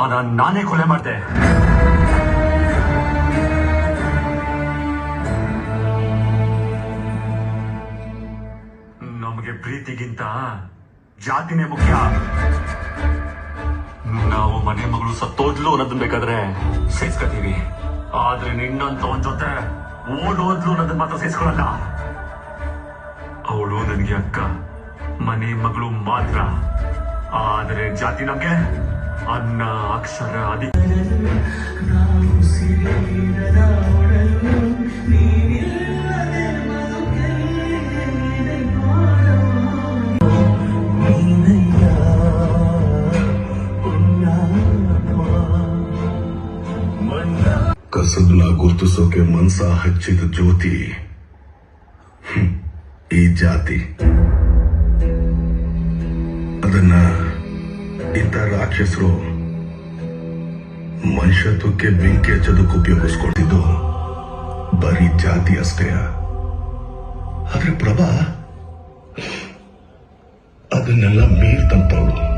ಅವನ ನಾನೇ ಕೊಲೆ ಮಾಡಿದೆ ನಮಗೆ ಪ್ರೀತಿಗಿಂತ ಜಾತಿನೇ ಮುಖ್ಯ. ನಾವು ಮನೆ ಮಗಳು ಸತ್ತೋದ್ಲು ಅನ್ನೋದನ್ ಬೇಕಾದ್ರೆ ಸೇಸ್ಕೊತೀವಿ ಆದ್ರೆ ನಿನ್ನಂತ ಒಂದ್ ಜೊತೆ ಓಡೋದ್ಲು ಅನ್ನೋದನ್ನ ಮಾತ್ರ ಸೇರ್ಸ್ಕೊಳಲ್ಲ. ಅವಳು ನನಗೆ ಅಕ್ಕ, ಮನೆ ಮಗಳು ಮಾತ್ರ. ಆದ್ರೆ ಜಾತಿ ನಮ್ಗೆ ಅನ್ನ ಅಕ್ಷರ ಅಧಿ ಕಸಬ್ನ ಗುರ್ತಿಸೋಕೆ ಮನ್ಸ ಹಚ್ಚಿದ ಜ್ಯೋತಿ. ಈ ಜಾತಿ. ಅದನ್ನ ಇಂಥ ರಾಕ್ಷಸರು ಮನುಷ್ಯತ್ವಕ್ಕೆ ಬೆಂಕಿ ಹಚ್ಚೋದಕ್ಕೆ ಉಪಯೋಗಿಸ್ಕೊಳ್ತಿದ್ದು ಬರೀ ಜಾತಿ ಅಷ್ಟೇ. ಆದ್ರೆ ಪ್ರಭಾ ಅದನ್ನೆಲ್ಲ ಮೀರ್ತಂತವಳು